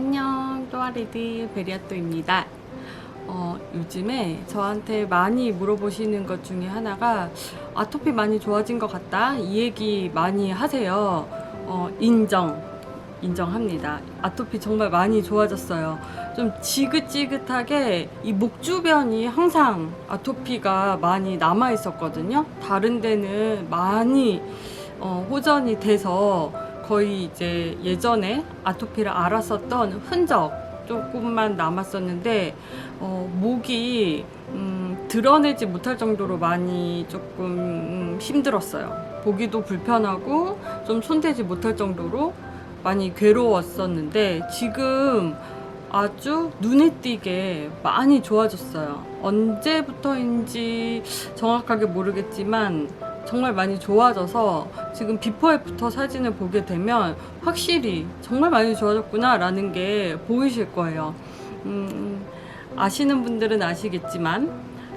안녕 또아리드 베리아또입니다. 어, 요즘에 저한테 많이 물어보시는 것 중에 하나가 아토피 많이 좋아진 것 같다. 이 얘기 많이 하세요. 어, 인정. 인정합니다. 아토피 정말 많이 좋아졌어요. 좀 지긋지긋하게 이 목 주변이 항상 아토피가 많이 남아 있었거든요. 다른 데는 많이 어, 호전이 돼서 거의 이제 예전에 아토피를 앓았었던 흔적 조금만 남았었는데 어, 목이 음, 드러내지 못할 정도로 많이 조금 음, 힘들었어요. 보기도 불편하고 좀 손대지 못할 정도로 많이 괴로웠었는데 지금 아주 눈에 띄게 많이 좋아졌어요. 언제부터인지 정확하게 모르겠지만 정말 많이 좋아져서 지금 비포 애프터 사진을 보게 되면 확실히 정말 많이 좋아졌구나 라는 게 보이실 거예요. 음, 아시는 분들은 아시겠지만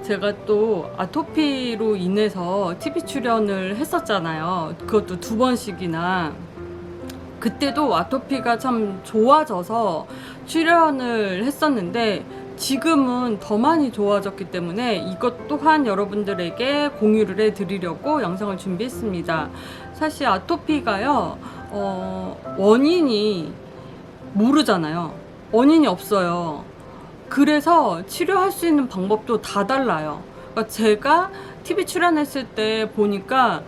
제가 또 아토피로 인해서 TV 출연을 했었잖아요. 그것도 두 번씩이나. 그때도 아토피가 참 좋아져서 출연을 했었는데 지금은 더 많이 좋아졌기 때문에 이것 또한 여러분들에게 공유를 해드리려고 영상을 준비했습니다. 사실 아토피가요, 어, 원인이 모르잖아요. 원인이 없어요. 그래서 치료할 수 있는 방법도 다 달라요. 그러니까 제가 TV 출연했을 때 보니까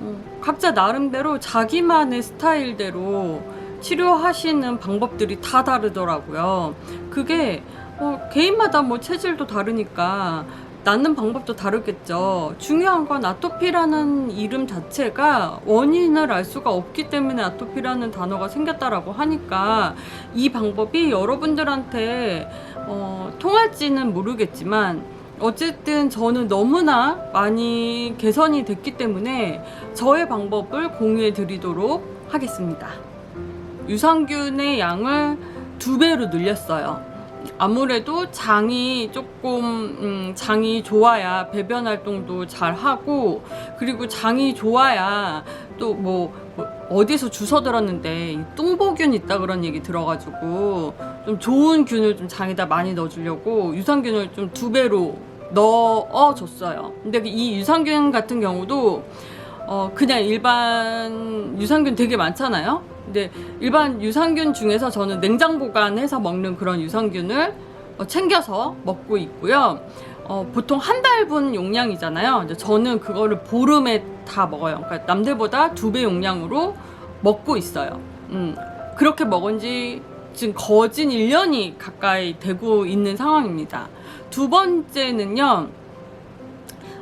어, 각자 나름대로 자기만의 스타일대로 치료하시는 방법들이 다 다르더라고요. 그게 어, 개인마다 뭐 체질도 다르니까 낫는 방법도 다르겠죠. 중요한 건 아토피라는 이름 자체가 원인을 알 수가 없기 때문에 아토피라는 단어가 생겼다라고 하니까 이 방법이 여러분들한테 어, 통할지는 모르겠지만 어쨌든 저는 너무나 많이 개선이 됐기 때문에 저의 방법을 공유해 드리도록 하겠습니다. 유산균의 양을 두 배로 늘렸어요. 아무래도 장이 조금 음, 장이 좋아야 배변 활동도 잘 하고 그리고 장이 좋아야 또뭐 어디서 주워 들었는데 이 뚱보균 있다 그런 얘기 들어가지고 좀 좋은 균을 좀 장에다 많이 넣어주려고 유산균을 좀 두 배로 넣어줬어요. 근데 이 유산균 같은 경우도 어 그냥 일반 유산균 되게 많잖아요. 근데 일반 유산균 중에서 저는 냉장 보관해서 먹는 그런 유산균을 어, 챙겨서 먹고 있고요. 어, 보통 한 달분 용량이잖아요. 근데 저는 그거를 보름에 다 먹어요. 그러니까 남들보다 두 배 용량으로 먹고 있어요. 음, 그렇게 먹은 지 지금 거진 1년이 가까이 되고 있는 상황입니다. 두 번째는요,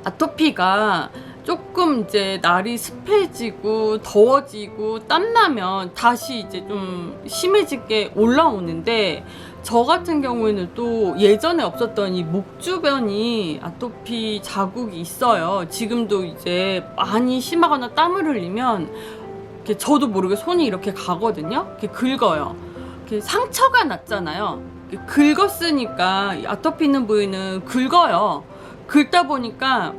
아토피가 조금 이제 날이 습해지고 더워지고 땀나면 다시 이제 좀 심해지게 올라오는데 저 같은 경우에는 또 예전에 없었던 이 목 주변이 아토피 자국이 있어요. 지금도 이제 많이 심하거나 땀을 흘리면 이렇게 저도 모르게 손이 이렇게 가거든요. 이렇게 긁어요. 이렇게 상처가 났잖아요. 긁었으니까 이 아토피 있는 부위는 긁어요. 긁다 보니까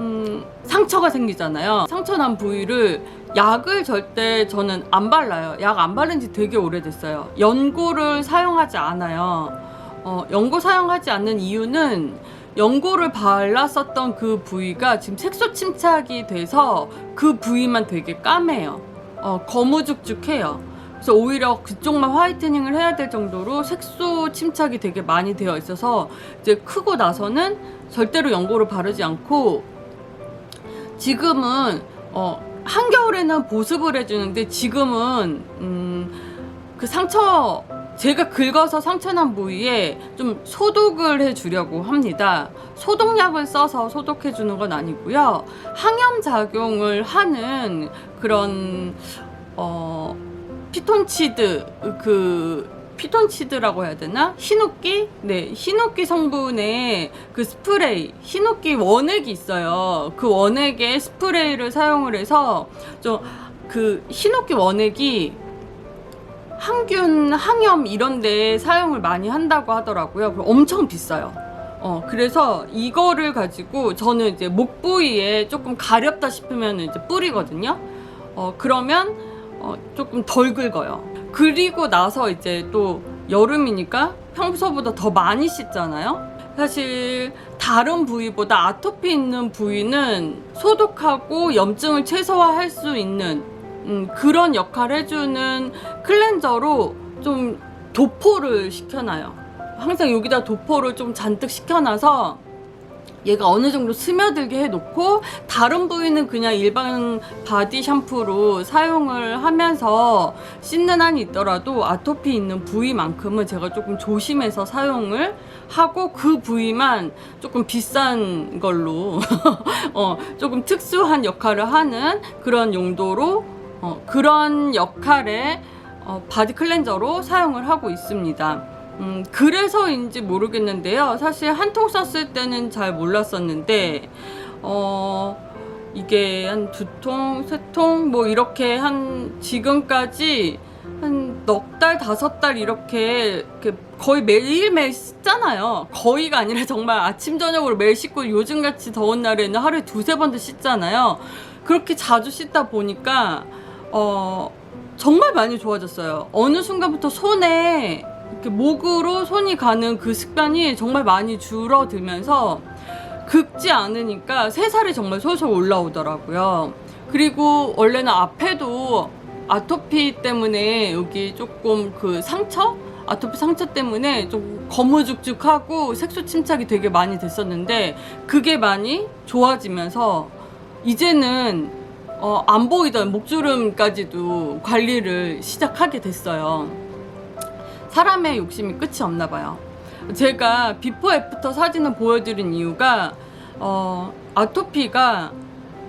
음, 상처가 생기잖아요. 상처 난 부위를 약을 절대 저는 안 발라요. 약 안 바른 지 되게 오래됐어요. 연고를 사용하지 않아요. 어, 연고 사용하지 않는 이유는 연고를 발랐었던 그 부위가 지금 색소 침착이 돼서 그 부위만 되게 까매요. 어, 거무죽죽해요. 그래서 오히려 그쪽만 화이트닝을 해야 될 정도로 색소 침착이 되게 많이 되어 있어서 이제 크고 나서는 절대로 연고를 바르지 않고 지금은 어 한겨울에는 보습을 해주는데 지금은 음 그 상처 제가 긁어서 상처난 부위에 좀 소독을 해주려고 합니다. 소독약을 써서 소독해주는 건 아니고요. 항염 작용을 하는 그런 어 피톤치드 그 피톤치드라고 해야 되나? 히노끼? 네, 히노끼 성분의 그 스프레이, 히노끼 원액이 있어요. 그 원액에 스프레이를 사용을 해서 좀 그 히노끼 원액이 항균, 항염 이런 데 사용을 많이 한다고 하더라고요. 엄청 비싸요. 어, 그래서 이거를 가지고 저는 이제 목 부위에 조금 가렵다 싶으면 이제 뿌리거든요. 어, 그러면 어, 조금 덜 긁어요. 그리고 나서 이제 또 여름이니까 평소보다 더 많이 씻잖아요. 사실 다른 부위보다 아토피 있는 부위는 소독하고 염증을 최소화할 수 있는 음, 그런 역할을 해주는 클렌저로 좀 도포를 시켜놔요. 항상 여기다 도포를 좀 잔뜩 시켜놔서 얘가 어느 정도 스며들게 해놓고 다른 부위는 그냥 일반 바디 샴푸로 사용을 하면서 씻는 한이 있더라도 아토피 있는 부위만큼은 제가 조금 조심해서 사용을 하고 그 부위만 조금 비싼 걸로 어, 조금 특수한 역할을 하는 그런 용도로 어, 그런 역할의 어, 바디 클렌저로 사용을 하고 있습니다. 음, 그래서인지 모르겠는데요. 사실 한 통 썼을 때는 잘 몰랐었는데, 어, 이게 한 두 통, 세 통, 뭐 이렇게 한 지금까지 한 넉 달, 다섯 달 이렇게, 거의 매일매일 씻잖아요. 거의가 아니라 정말 아침, 저녁으로 매일 씻고 요즘같이 더운 날에는 하루에 두세 번도 씻잖아요. 그렇게 자주 씻다 보니까, 어, 정말 많이 좋아졌어요. 어느 순간부터 손에 이렇게 목으로 손이 가는 그 습관이 정말 많이 줄어들면서 긁지 않으니까 새살이 정말 솔솔 올라오더라고요. 그리고 원래는 앞에도 아토피 때문에 여기 조금 그 상처? 아토피 상처 때문에 좀 거무죽죽하고 색소 침착이 되게 많이 됐었는데 그게 많이 좋아지면서 이제는 어, 안 보이던 목주름까지도 관리를 시작하게 됐어요. 사람의 욕심이 끝이 없나 봐요. 제가 비포 애프터 사진을 보여드린 이유가 어, 아토피가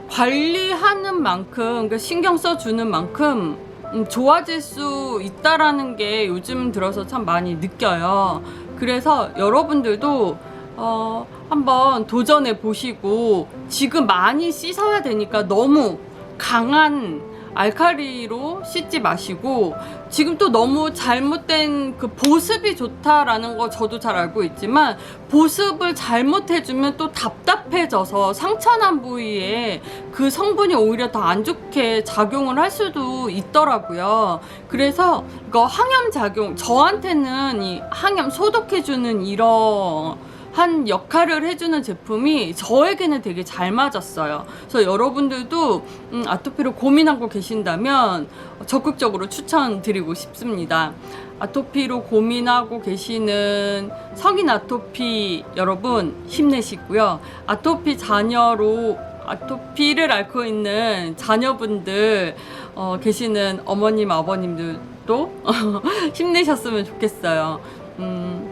관리하는 만큼 그러니까 신경 써주는 만큼 음, 좋아질 수 있다라는 게 요즘 들어서 참 많이 느껴요. 그래서 여러분들도 어, 한번 도전해 보시고 지금 많이 씻어야 되니까 너무 강한 알칼리로 씻지 마시고 지금 또 너무 잘못된 그 보습이 좋다라는 거 저도 잘 알고 있지만 보습을 잘못해주면 또 답답해져서 상처난 부위에 그 성분이 오히려 더 안 좋게 작용을 할 수도 있더라고요. 그래서 이거 항염 작용 저한테는 이 항염 소독해주는 이런 한 역할을 해주는 제품이 저에게는 되게 잘 맞았어요. 그래서 여러분들도 음, 아토피로 고민하고 계신다면 적극적으로 추천드리고 싶습니다. 아토피로 고민하고 계시는 성인 아토피 여러분 힘내시고요. 아토피 자녀로 아토피를 앓고 있는 자녀분들 어, 계시는 어머님 아버님들도 힘내셨으면 좋겠어요. 음,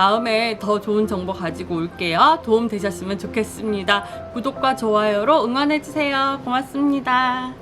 다음에 더 좋은 정보 가지고 올게요. 도움 되셨으면 좋겠습니다. 구독과 좋아요로 응원해주세요. 고맙습니다.